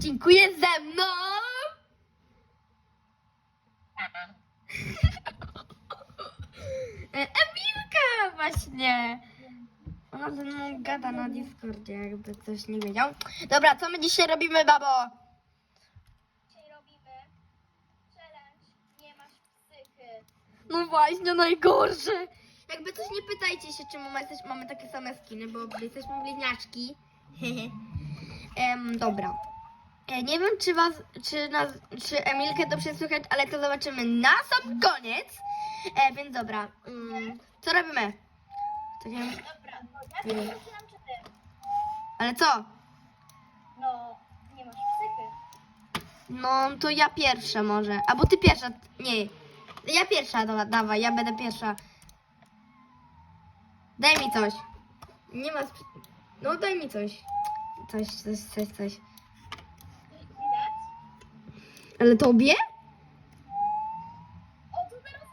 odcinku jest ze mną... E, Emilka właśnie. Ona ze mną gada na Discordzie, jakby ktoś nie wiedział. Dobra, co my dzisiaj robimy, babo? Dzisiaj robimy challenge Nie masz psychy. No właśnie, najgorsze. Jakby coś nie pytajcie się, czemu my jesteś, mamy takie same skiny, bo jesteśmy bliźniaczki. em, dobra. E, nie wiem, czy was, czy, nas, czy Emilkę dobrze słychać, ale to zobaczymy na sam koniec. E, więc dobra. Mm, co robimy? Tak jak- Dobra, no ja zaczynam czy ty? ale co? No, nie masz psychy. No, to ja pierwsza może. Albo ty pierwsza. Nie. Ja pierwsza, dobra, dawaj, ja będę pierwsza. Daj mi coś. Nie ma. No, daj mi coś. Coś, coś, coś, coś. Ale tobie? O, co teraz?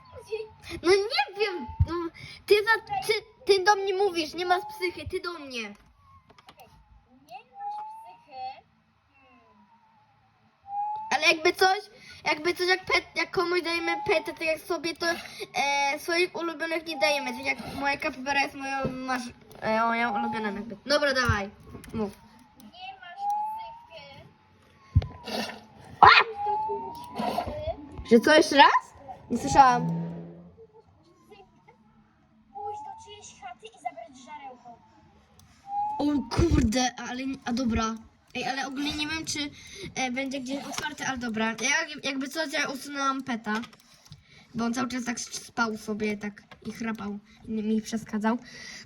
No nie wiem. No, ty, za, ty, ty do mnie mówisz, nie masz psychy, ty do mnie. Okej. Nie masz psychy. Hmm. Ale jakby coś, jakby coś jak pet, jak komuś dajemy petę, tak jak sobie, to e, swoich ulubionych nie dajemy. Tak jak moja kapibara jest moją, masz, e, moją ulubioną jakby. Dobra, dawaj. Mów. Nie masz psychy. A! Psychy. Że co jeszcze raz? Nie słyszałam. Pójść do czyjejś chaty i zabrać żarełko. O kurde, ale, a dobra. Ej, ale ogólnie nie wiem, czy e, będzie gdzieś otwarte, ale dobra. Ja, jakby coś, ja usunęłam peta. Bo on cały czas tak spał sobie, tak i chrapał, i mi przeszkadzał.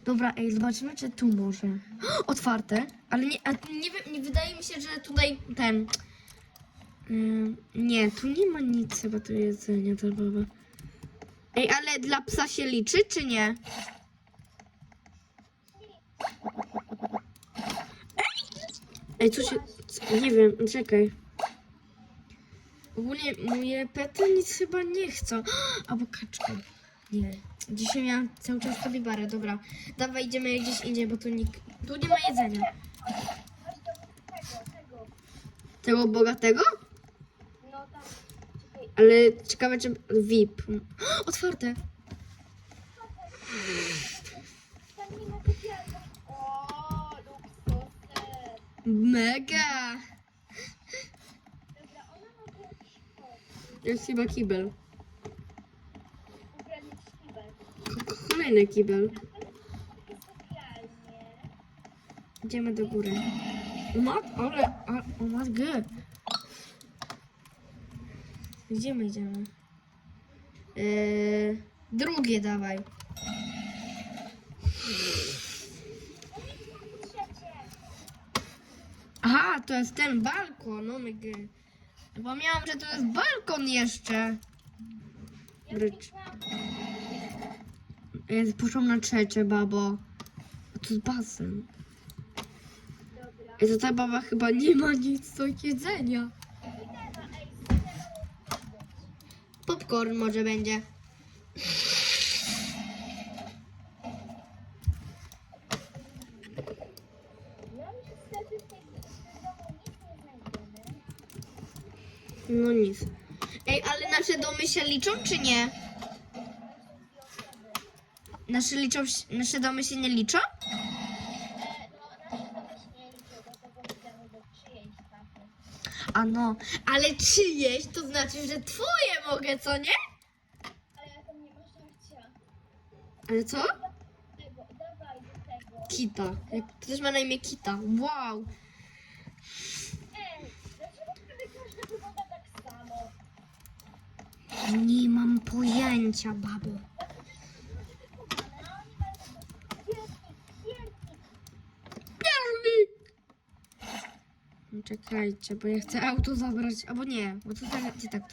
Dobra, ej, zobaczymy, czy tu może. Otwarte, ale nie, a nie wiem, nie wydaje mi się, że tutaj ten... Ym, nie, tu nie ma nic chyba do jedzenia, baba. Ej, ale dla psa się liczy, czy nie? Ej, co się... Nie wiem, czekaj. Ogólnie moje pety nic chyba nie chcą. Albo kaczka. Nie. Dzisiaj miałam cały czas sobie barę, dobra. Dawaj, idziemy gdzieś indziej, bo tu nikt... Tu nie ma jedzenia. Tego bogatego? Ale ciekawe, czy... VIP. Otwarte. Mega! Jest chyba kibel. Kolejny kibel. Idziemy do góry. Mat, ale, ale o matkę. Gdzie my idziemy? Eee, drugie dawaj. Aha, to jest ten balkon, oh my god. Zapomniałam, że to jest balkon jeszcze. Brycz. Ja poszłam na trzecie, babo. A to jest basen. I to ta baba chyba nie ma nic do jedzenia. Kliknęła, ej, Popcorn może będzie. No nic. Ej, ale nasze domy się liczą, czy nie? Nasze, liczą, nasze domy się nie liczą? E, no, nasze domy się nie liczą, dlatego idziemy do czyjejś chaty. A no, ale czyjeś, to znaczy, że twoje mogę, co nie? Ale ja tam nie żarcia. Ale co? Tego, dawaj do tego. Kita. Też ma na imię Kita. Wow. Ej, dlaczego prawie każdy wygląda tak samo? Nie mam pojęcia, babo. Ale oni mają wielki, wielki. Piernik! No Czekajcie, bo ja chcę auto zabrać, albo nie, bo to tak, tak.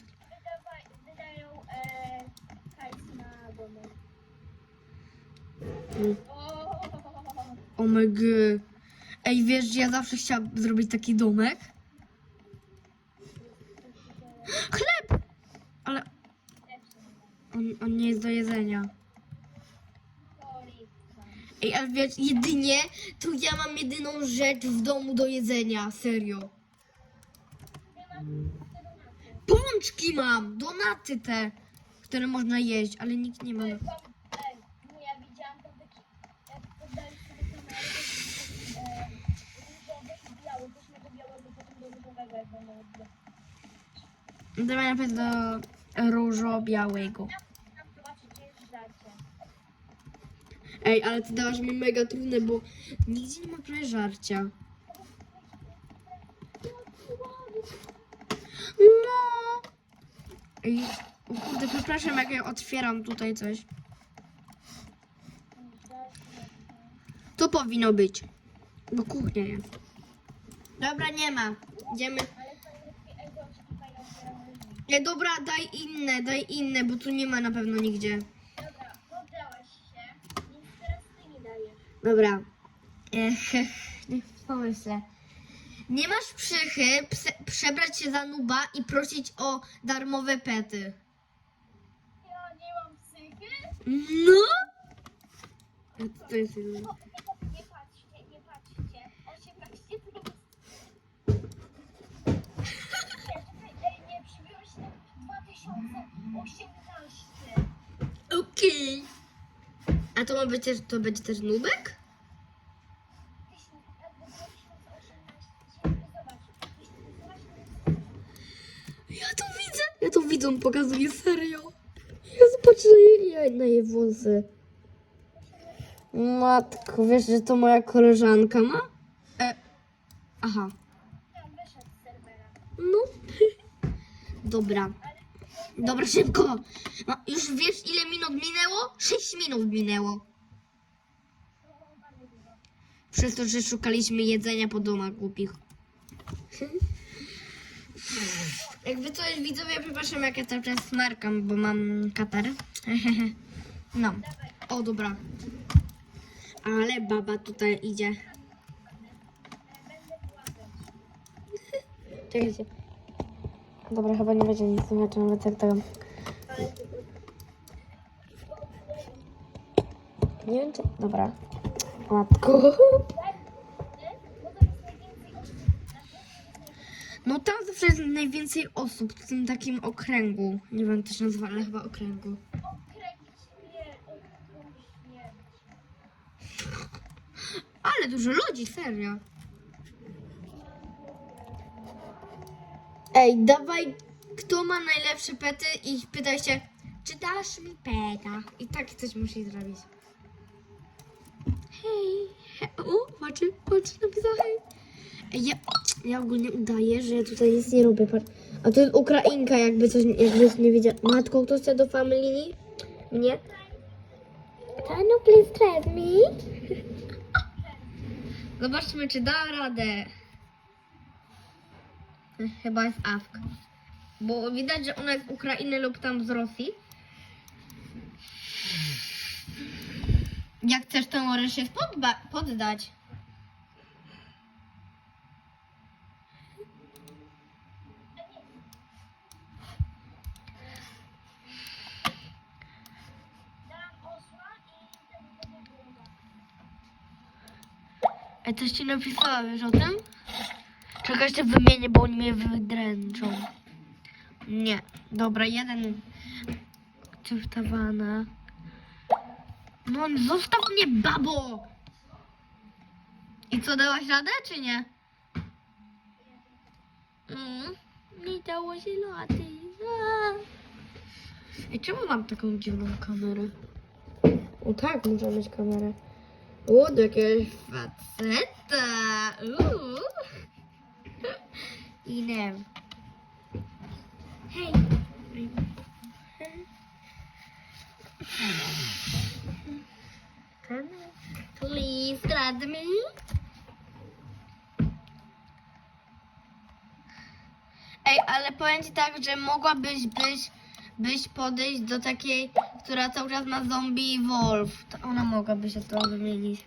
Wydają e, hajs na. Mm. O, my. Ej, wiesz, że ja zawsze chciałam zrobić taki domek? Chleb! Ale on, on nie jest do jedzenia. Ej, ale wiesz, jedynie to ja mam jedyną rzecz w domu do jedzenia, serio. Pączki mam! Donaty te, które można jeść, ale nikt nie ma. Ej, no ja widziałam to Ej, ale ty dałaś mi mega trudne, bo nigdzie nie ma prawie żarcia. No. Ej, o kurde, przepraszam, jak ja otwieram tutaj coś. To powinno być. Bo kuchnia jest. Dobra, nie ma. Idziemy. Nie, dobra, daj inne, daj inne, bo tu nie ma na pewno nigdzie. Dobra, poddałaś się, więc teraz ty mi dajesz. Dobra. Ech, niech pomyślę. Nie masz przychy przebrać się za nuba i prosić o darmowe pety. Ja nie mam psychy. No? To jest... O, nie, nie patrzcie, nie patrzcie. 18 plus. Ej, nie, przybiło się na 2018. Okej. A to ma być też, to będzie też nubek? On pokazuje serio. Ja zobaczę ja na jej włosy. Matko, wiesz, że to moja koleżanka ma? E, aha. No. Dobra. Dobra, szybko. No, już wiesz, ile minut minęło? 6 minut minęło. Przez to, że szukaliśmy jedzenia po domach głupich. Jakby to jest widzowie, przepraszam, jak ja cały czas smarkam, bo mam katar. No. O, dobra. Ale baba tutaj idzie. Czekajcie. Dobra, chyba nie będzie nic słychać, nawet jak tego. Nie wiem, czy... Dobra. Matko. No tam zawsze jest najwięcej osób w tym takim okręgu. Nie wiem, to się nazywa, ale chyba okręgu. Ale dużo ludzi, serio. Ej, dawaj, kto ma najlepsze pety i pytaj się, czy dasz mi peta? I tak coś musi zrobić. Hej, he, o, patrz, patrz, napisał hej. Ja, ja ogólnie udaję, że ja tutaj nic nie robię. A to jest Ukrainka, jakby coś, jakbyś nie wiedział. Matko, kto chce do family? Mnie? Can you please drive me? Zobaczmy, czy da radę. Chyba jest Awk. Bo widać, że ona jest z Ukrainy lub tam z Rosji. Jak chcesz, to możesz się poddać. Dam osła i wtedy będzie gruba. Ej, coś ci napisała, wiesz o tym? Czekaj, jeszcze wymienię, bo oni mnie wydręczą. Nie. Dobra, jeden. Czyftowana. No, zostaw mnie, babo! I co, dałaś radę, czy nie? Mm, nie dało się rady. Ej, czemu mam taką dziwną kamerę? O tak, muszę mieć kamerę. O, do jakiegoś faceta. Uuu. I nie wiem. Hej. Please grab me. Ej, ale powiem ci tak, że mogłabyś być, byś podejść do takiej, która cały czas ma zombie wolf. To ona mogłaby się to wymienić.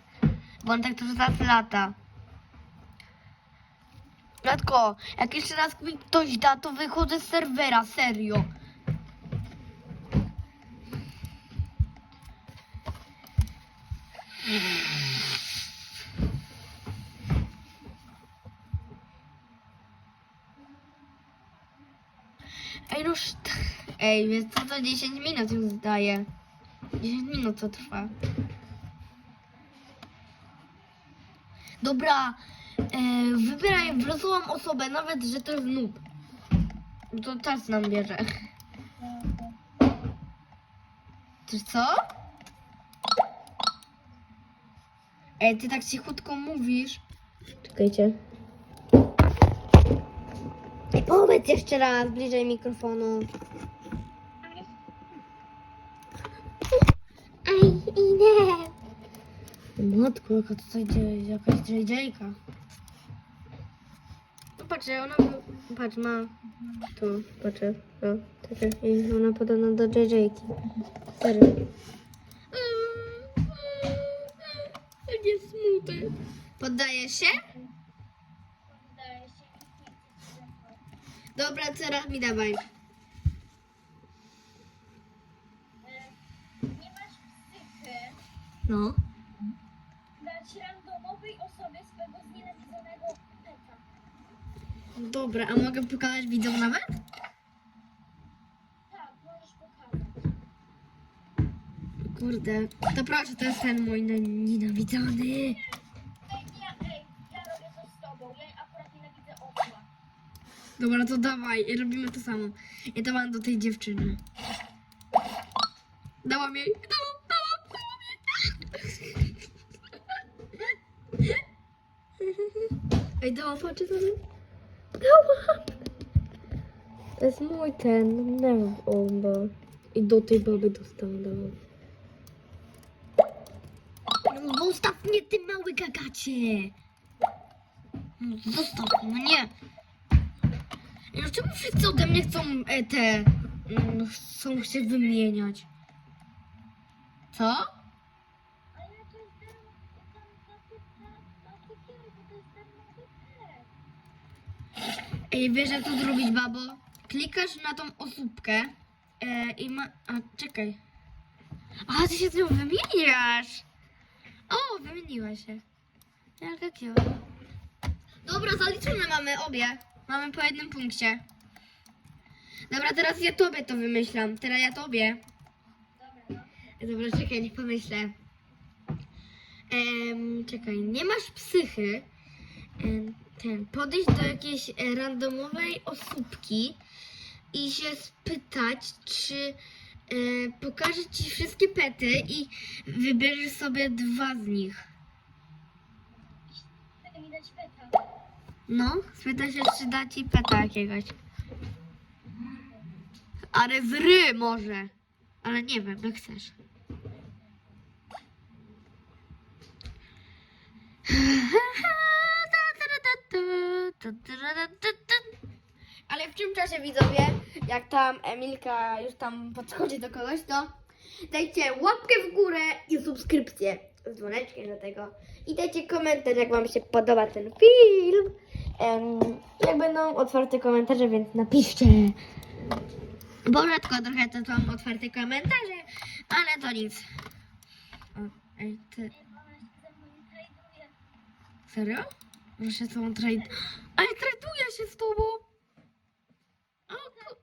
Bo on tak trochę raz lata. Radko, jak jeszcze raz mi ktoś da, to wychodzę z serwera, serio. Ej, no sz- Ej, więc co to 10 minut już zdaje? 10 minut to trwa. Dobra, e, wybieraj wlosową osobę, nawet że to jest noob. To czas nam bierze. Czy co? Ej, ty tak cichutko mówisz. Czekajcie. Powiedz jeszcze raz, bliżej mikrofonu. Ej, idę. Matko, jaka tutaj dzieje, jakaś JJ-ka. No patrzcie, ona, patrz, ma tu, patrzę, o, takie, i ona podobna do JJ-ki. Serio. Nie smutek. Poddaje się? Nie. Dobra, teraz mi dawaj. E, Nie masz psychy No. dać randomowej osobie swego znienawidzonego peta. Dobra, a mogę pokazać widzom nawet? Tak, możesz pokazać. Kurde, to proszę, to jest ten mój nienawidzony. Ej, ja, ej, ja robię to z tobą. Ja akurat nienawidzę osła. Dobra, to dawaj, robimy to samo. Ja to mam do tej dziewczyny. Dałam jej, dałam, dałam jej. Ej, dałam, patrzcie sobie. Dałam. To jest mój ten, nie wiem, bomba. I do tej baby dostałam, dałam. No zostaw mnie, ty mały gagacie. No zostaw, no nie. No czemu wszyscy ode mnie chcą e, te... mm, chcą się wymieniać? Co? Ej, wiesz jak to zrobić, babo? Klikasz na tą osóbkę e, i ma... A, czekaj. A, ty się z nią wymieniasz! O, wymieniła się. Jaka kiła. Dobra, zaliczone mamy obie. Mamy po jednym punkcie. Dobra, teraz ja tobie to wymyślam. Teraz ja tobie. Dobra, czekaj, niech pomyślę. Em, czekaj, nie masz psychy. Em, ten, podejść do jakiejś e, randomowej osóbki i się spytać, czy e, pokaże ci wszystkie pety i wybierzesz sobie dwa z nich. Chcę mi dać peta. No, spytaj się, czy da ci peta jakiegoś. Ale z ry może. Ale nie wiem, jak chcesz. Ale w czym czasie widzowie, jak tam Emilka już tam podchodzi do kogoś, to dajcie łapkę w górę i subskrypcję z dzwoneczkiem do tego. I dajcie komentarz, jak Wam się podoba ten film. Jak będą otwarte komentarze, więc napiszcie. Bo rzadko trochę to są otwarte komentarze, ale to nic. O, ej, ty, serio? Się z tobą trade... Ale traduję się z tobą! O, ku...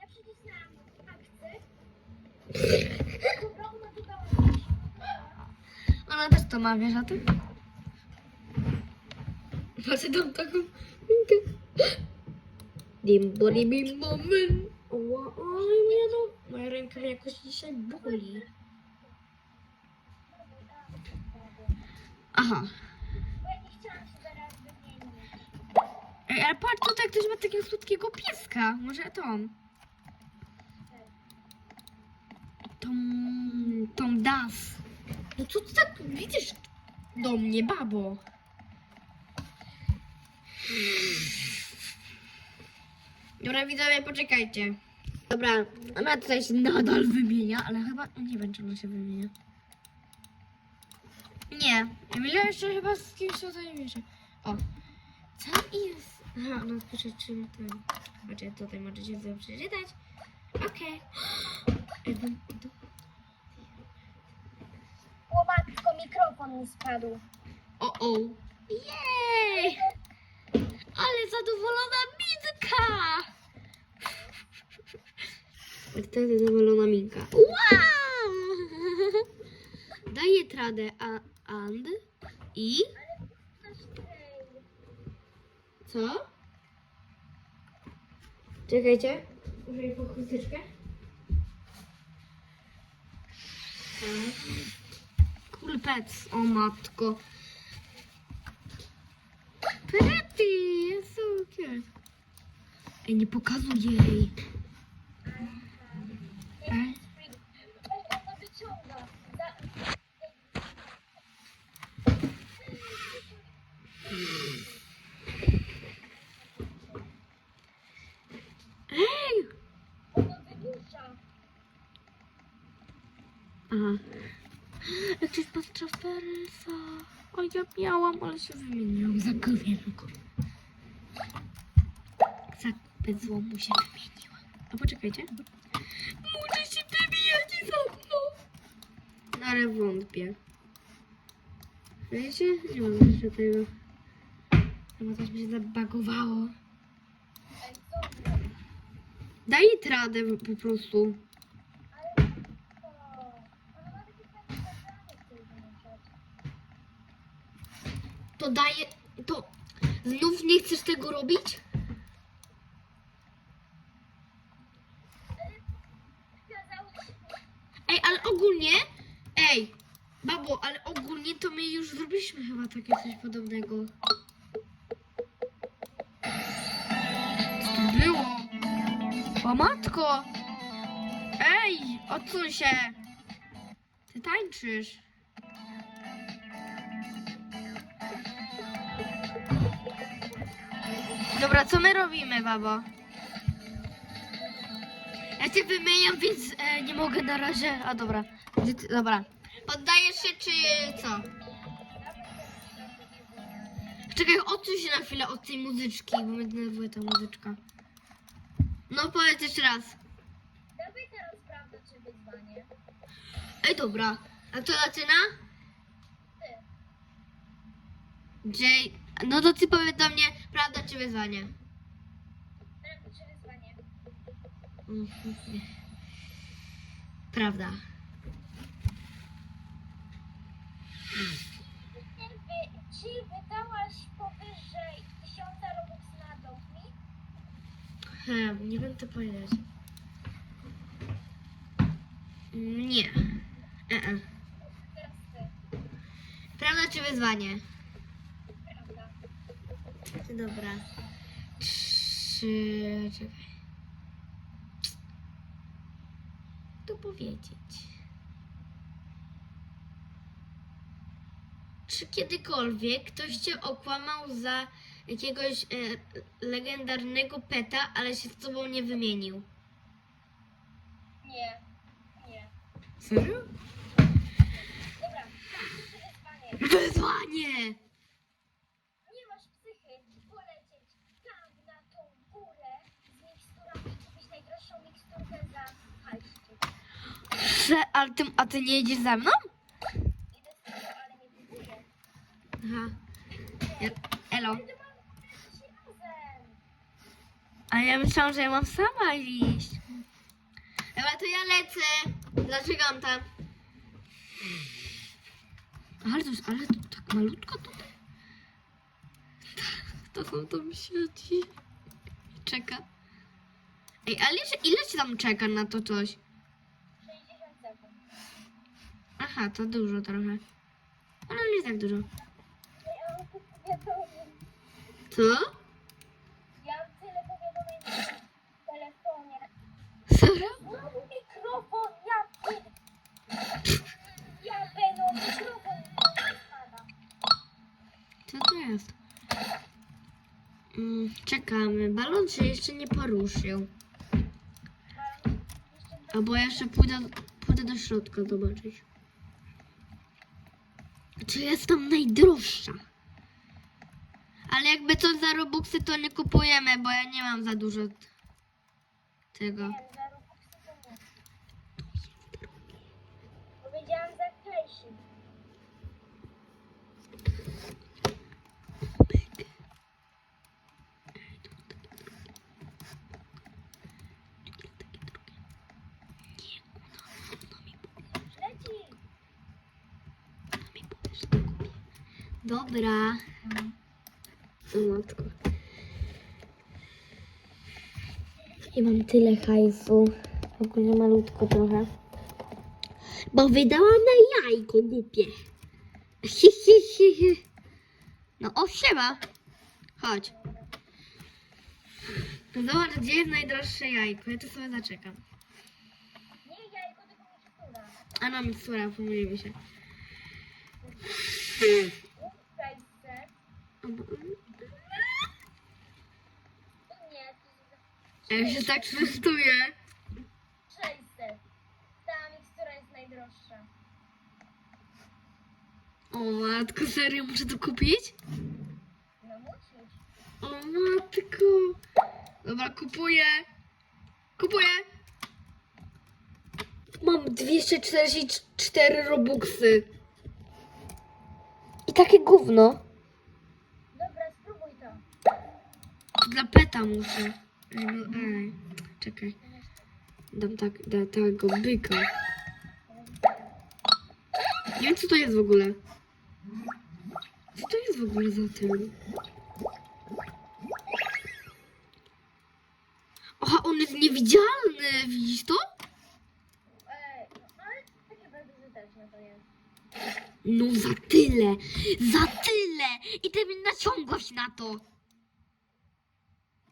Ja przycisnęłam akcję. Dobra, ona też to ma, wiesz o tym? Patrzę tam taką minkę. Dim body bim bomen. Ła, oj, mnie no. Moja ręka jakoś dzisiaj boli. Aha. Ej, ale patrz, tutaj ktoś ma takiego słodkiego pieska. Może to on. Tą... Tą das. No co ty tak widzisz do mnie, babo? Dobra, widzowie, poczekajcie. Dobra, ona tutaj się nadal wymienia, ale chyba nie wiem, czy ona się wymienia. Nie, Emilia jeszcze chyba z kimś tutaj bierze. O, co jest? Aha, no przeczytam ten. Znaczy, tutaj możecie sobie przeczytać. Okej. To- O matko, mikrofon mi spadł. O, o. Jej! Ale zadowolona minka! Jak to jest zadowolona minka. Wow! Daję tradę a, and i... Co? Czekajcie. Jej po chusteczkę. Kulpec, o matko. Pretty, so cute. Ej, nie pokazuj jej. Ej. Weź ona wyciąga. Za... Ej! Ona wydusza. Aha. Jakiś pan Transfersa. Ja miałam, ale się wymieniłam za kowienko. Za bezłomu się wymieniłam. A poczekajcie. Muszę się wybijać za mną. No, ale wątpię. Wiecie? Nie mam jeszcze tego. Chyba coś mi się zabagowało. Daj tradę po prostu. Ale to... Ona ma takie fajne zagranie, które wyłączać. To daje. To. Znów nie chcesz tego robić? Ej, ale ogólnie. Ej, babo, ale ogólnie to my już zrobiliśmy chyba takie coś podobnego. Co to było? O matko! Ej, odsuń się! Ty tańczysz. Dobra, co my robimy, babo? Ja cię wymieniam, więc e, nie mogę na razie. A dobra. Gdzie ty- Dobra. Poddajesz się, czy co? Czekaj, odsuń się na chwilę od tej muzyczki, bo mnie denerwuje ta muzyczka. No powiedz jeszcze raz. Dawaj teraz prawda czy wyzwanie. Ej, dobra. A kto zaczyna? Jay. No to ty powiedz do mnie, prawda czy wyzwanie? Prawda czy wyzwanie. Prawda. Czy wydałaś powyżej 1000 robux na dom mi? He, nie wiem co powiedzieć. Nie. E -e. Prawda czy wyzwanie? Dobra. Trzy. Czekaj. Tu powiedzieć. Czy kiedykolwiek ktoś cię okłamał za jakiegoś e, legendarnego peta, ale się z tobą nie wymienił? Nie. Nie. Serio? Dobra. Czy wyzwanie. Wyzwanie! Nie masz psychy polecieć tam na tą górę z miksturami i kupić najdroższą miksturkę za hajszczyk. Że, ale ty, a ty nie jedziesz ze mną? Aha. Elo. A ja myślałam, że ja mam sama iść. Dobra, to ja lecę. Zaczekam tam. Ale to, ale to tak malutko tutaj. To tam tam siedzi. Czeka. Ej, ale jeszcze, ile się tam czeka na to coś? 60 sekund. Aha, to dużo trochę. Ale nie tak dużo. Co? Ja mam tyle powiadomień w telefonie. Serio? Znowu mikrofon, ja pier... Ja będę mikrofon spada. Co to jest? Mm, czekamy. Balon się jeszcze nie poruszył. Albo ja jeszcze pójdę, pójdę do środka zobaczyć. Czy jest tam najdroższa? Ale jakby coś za Robuxy to nie kupujemy, bo ja nie mam za dużo tego. Nie, za Robuxy to nie. Powiedziałam za Casey. Dobra. O matko. I mam tyle hajsu. W ogóle malutko trochę. Bo wydałam na jajko głupie. Hi, hi, hi. No o, siema. Chodź. Zobacz, gdzie jest najdroższe jajko. Ja tu sobie zaczekam. Nie jajko, tylko mikstura. A no, mikstura, pomyliły się. O, bo- Tu nie, tu Ja już się tak testuję. 600. Ta mikstura jest najdroższa. O matko, serio, muszę to kupić? No musisz. O matko. Dobra, kupuję. Kupuję. Mam 244 robuxy. I takie gówno. Dobra, spróbuj to. Dla peta muszę. No. Czekaj. Dam tak, da, tego byka. Nie wiem, co to jest w ogóle. Co to jest w ogóle za tym? Aha, on jest niewidzialny, widzisz to? No za tyle, za tyle! I ty mnie naciągłaś na to.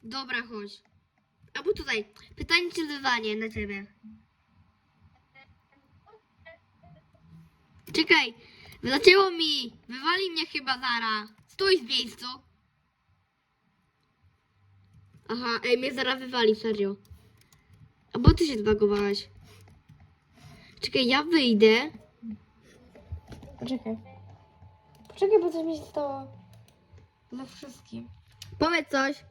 Dobra, chodź. Albo tutaj, pytanie czy wyzwanie na ciebie. Czekaj, zaczęło mi. Wywali mnie chyba Zara. Stój w miejscu. Aha, ej, mnie Zara wywali, serio. A bo ty się zbagowałaś. Czekaj, ja wyjdę. Poczekaj. Poczekaj, bo coś mi się stało. Dla wszystkim. Powiedz coś.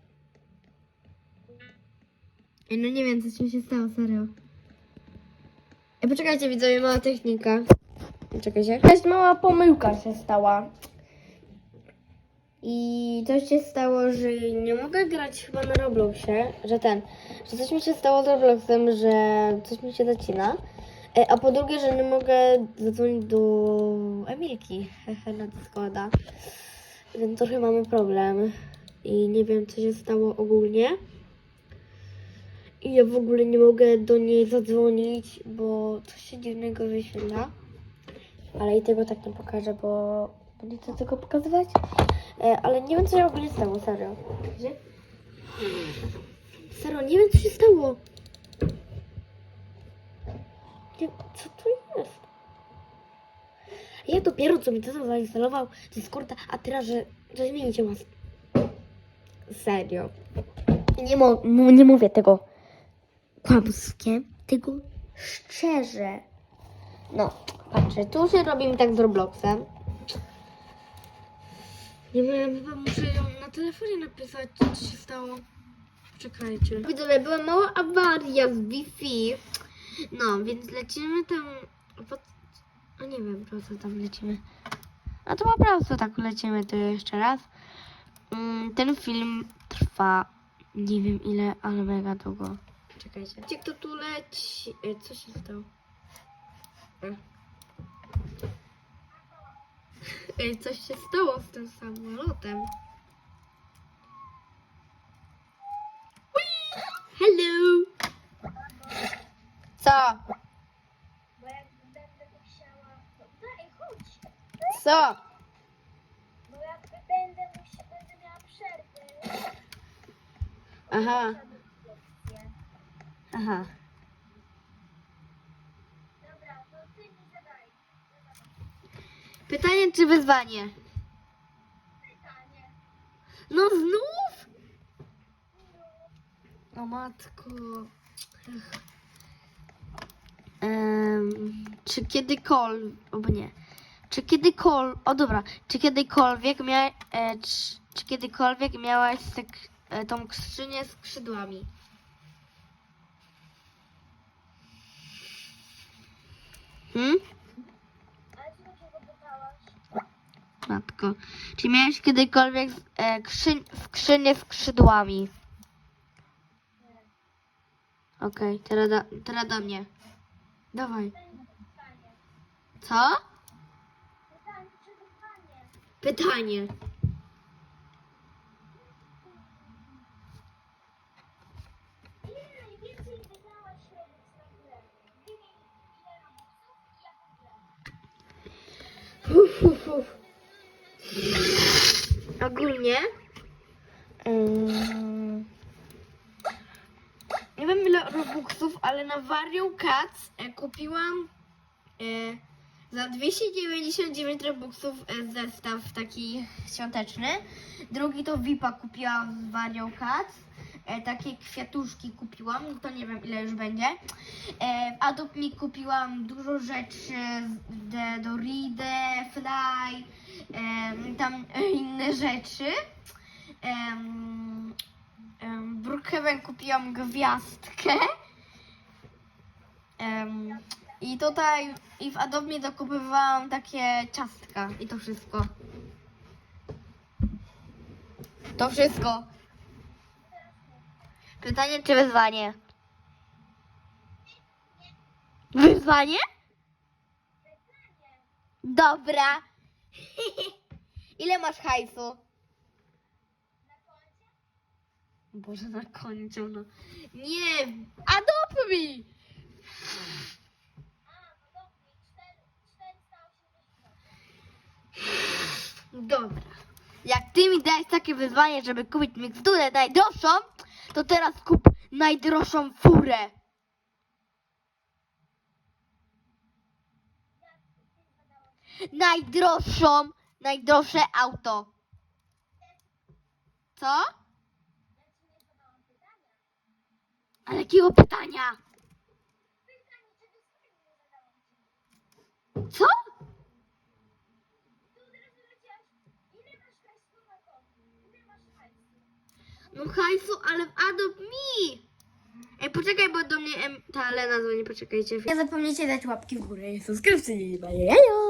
Ej, no nie wiem, coś mi się stało, serio. Ej, poczekajcie, widzowie, mała technika. Czekajcie. Jakaś mała pomyłka się stała. I coś się stało, że nie mogę grać chyba na Robloxie, że ten, że coś mi się stało z Robloxem, że coś mi się zacina. E, A po drugie, że nie mogę zadzwonić do Emilki na Discorda. Więc trochę mamy problem. I nie wiem, co się stało ogólnie. I ja w ogóle nie mogę do niej zadzwonić, bo coś się dziwnego wyświetla. Ale i tego tak nie pokażę, bo, nie chcę tego pokazywać. E, ale nie wiem, co się ogólnie stało, serio. Serio, nie wiem, co się stało. Nie, co to jest? Ja dopiero co mi to zainstalował Discorda, a teraz, że coś zmienicie was. Serio. Nie, mo- nie mówię tego kłamskiem, tylko szczerze. No, patrzę, tu się robimy tak z Robloxem. Nie wiem, chyba muszę ją na telefonie napisać, co się stało. Czekajcie. Widzowie, była mała awaria z Wi-Fi. No, więc lecimy tam. A nie wiem, po co tam lecimy. A to po prostu tak lecimy tu jeszcze raz. Mm, Ten film trwa nie wiem ile, ale mega długo. Czekajcie. Gdzie kto tu leci? Ej, co się stało? E. Ej, coś się stało z tym samolotem. Hello! Co? Bo jak będę musiała... No daj, chodź. Co? Bo jak będę musiała... Będę miała przerwy. Aha. Aha. Pytanie czy wyzwanie? Pytanie. No znów? O matko. Em, czy kiedykolwiek, o bo nie. Czy kiedykolwiek, o dobra, czy kiedykolwiek mia, e, czy, czy kiedykolwiek miałaś tak, e, tą skrzynię z skrzydłami? Hmm? Ale ty dlaczego pytałaś? Czy miałeś kiedykolwiek e, krzy, skrzynię z skrzydłami? Okej, teraz, do, teraz do mnie. Dawaj. Co? Pytanie, czy pytanie? Pytanie. Ile najwięcej wydałaś Robux na grę? Wymień ile Robuxów i jaką grę. Uf, uf, uf. Ogólnie. ym, nie wiem ile Vario Cats e, kupiłam e, za 299 Robuxów zestaw taki świąteczny. Drugi to VIPa kupiłam z Vario Cats. E, takie kwiatuszki kupiłam, to nie wiem ile już będzie. E, w Adobe mi kupiłam dużo rzeczy de, do Ride, Fly, tam inne rzeczy. Um, Brookhaven kupiłam gwiazdkę. I tutaj i w Adobe dokupywałam takie ciastka i to wszystko. To wszystko. Pytanie czy wyzwanie? Wyzwanie? Dobra. Ile masz hajsu? Boże, na końcu, no. Nie, adopt mi! A, no dobrze, 480. Dobra. Jak ty mi dałeś takie wyzwanie, żeby kupić miksturę najdroższą, to teraz kup najdroższą furę. Najdroższą, najdroższe auto. Co? Ale jakiego pytania? Co? Tu od razu leciałaś. Ile masz hajsu na koncie? Ile masz hajsu? No hajsu, ale w Adopt Me. Ej, poczekaj, bo do mnie ta Lena dzwoni, poczekajcie. Nie zapomnijcie dać łapki w górę i subskrypcji. Bajejo!